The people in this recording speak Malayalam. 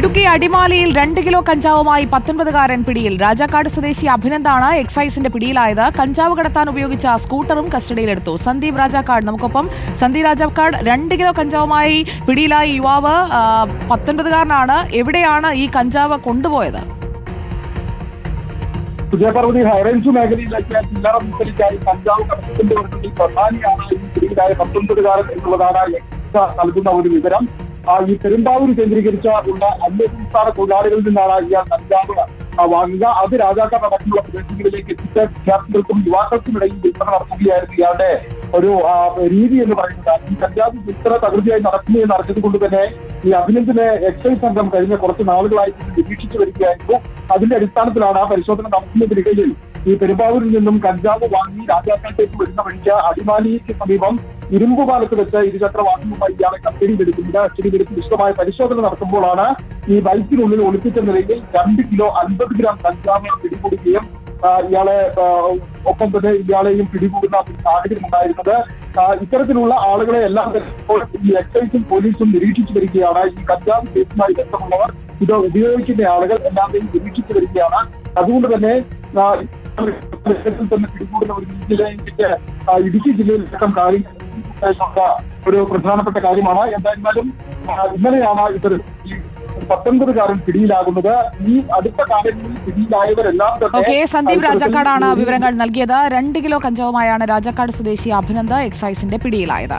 ഇടുക്കി അടിമാലിയിൽ രണ്ട് കിലോ കഞ്ചാവുമായി പത്തൊൻപതുകാരൻ പിടിയിൽ. രാജാക്കാട് സ്വദേശി അഭിനന്ദാണ് എക്സൈസിന്റെ പിടിയിലായത്. കഞ്ചാവ് കടത്താൻ ഉപയോഗിച്ച സ്കൂട്ടറും കസ്റ്റഡിയിലെടുത്തു. സന്ദീപ് രാജാക്കാട് നമുക്കൊപ്പം. സന്ദീപ് രാജാക്കാട് രണ്ട് കിലോ കഞ്ചാവുമായി പിടിയിലായ യുവാവ് പത്തൊൻപതുകാരനാണ്. എവിടെയാണ് ഈ കഞ്ചാവ് കൊണ്ടുപോയത്? വിജയപർവതി ഹൈറേഞ്ച് മേഖലയിലേക്ക് ചില്ലറ മുത്തലിക്കായി കഞ്ചാവ് കടത്തിന്റെ പ്രധാനിയാണ് ഈ പിടിയിലായ പത്തൊൻപതുകാരൻ എന്നുള്ളതാണ് നൽകുന്ന ഒരു വിവരം. ഈ പെരുമ്പാവൂർ കേന്ദ്രീകരിച്ച ഉള്ള അന്യസംസ്ഥാന തൊഴിലാളികളിൽ നിന്നാണ് ഇയാൾ കഞ്ചാവ് വാങ്ങുക. അത് രാജാക്കാർ അടക്കമുള്ള പ്രദേശങ്ങളിലേക്ക് എത്തിച്ച് വിദ്യാർത്ഥികൾക്കും യുവാക്കൾക്കും ഇടയിൽ വിൽപ്പന നടത്തുകയായിരുന്നു ഇയാളുടെ ഒരു രീതി എന്ന് പറയുന്നത്. ഈ കഞ്ചാവ് വിൽപ്പന തകൃതിയായി നടക്കുന്നു എന്ന് അറിഞ്ഞത് കൊണ്ട് തന്നെ ഈ അഭിനന്ദിനെ എക്സൈസ് സംഘം കഴിഞ്ഞ കുറച്ച് നാളുകളായി നിരീക്ഷിച്ചു വരികയായിരുന്നു. അതിന്റെ അടിസ്ഥാനത്തിലാണ് ആ പരിശോധന നടത്തുന്നതിനിടയിൽ ഈ പെരുമ്പാവൂരിൽ നിന്നും കഞ്ചാവ് വാങ്ങി രാജാക്കാട്ടേക്ക് വരുന്ന വഴിക്ക് അടിമാലിക്ക് സമീപം ഇരുമ്പുപാലത്ത് വെച്ച് ഇരുചക്ര വാഹനവുമായി ഇയാളെ കസ്റ്റഡിയിലെടുക്കുന്നത് കസ്റ്റഡിയിലെടുത്ത് വിശദമായ പരിശോധന നടത്തുമ്പോഴാണ് ഈ ബൈക്കിനുള്ളിൽ ഒളിപ്പിച്ച നിലയിൽ രണ്ട് കിലോ അൻപത് ഗ്രാം കഞ്ചാവ് പിടികൂടുകയും ഇയാളെ ഒപ്പം തന്നെ ഇയാളെയും പിടികൂടുന്ന സാഹചര്യം ഉണ്ടായിരുന്നത്. ഇത്തരത്തിലുള്ള ആളുകളെ എല്ലാം ഇപ്പോൾ ഈ എക്സൈസും പോലീസും നിരീക്ഷിച്ചു വരികയാണ്. ഈ കഞ്ചാവ് കേസുമായി ബന്ധമുള്ളവർ ഇത് ഉപയോഗിക്കുന്ന ആളുകൾ എല്ലാവരെയും നിരീക്ഷിച്ചു വരികയാണ്. അതുകൊണ്ട് തന്നെ തന്നെ പിടികൂടുന്ന ഒരു ആ, ഇടുക്കി ജില്ലയിലടക്കം കാര്യങ്ങൾ ഒരു പ്രധാനപ്പെട്ട കാര്യമാണ് എന്തായാലും ഇന്നലെയാണ് ഇത്തരം ഈ പത്തൊൻപതുകാരൻ പിടിയിലാകുന്നത് ഈ അടുത്ത കാലങ്ങളിൽ പിടിയിലായവരെല്ലാം തന്നെ ഓക്കെ സന്ദീപ് രാജാക്കാടാണ് വിവരങ്ങൾ നൽകിയത്. രണ്ട് കിലോ കഞ്ചാവുമായാണ് രാജാക്കാട് സ്വദേശി അഭിനന്ദ് എക്സൈസിന്റെ പിടിയിലായത്.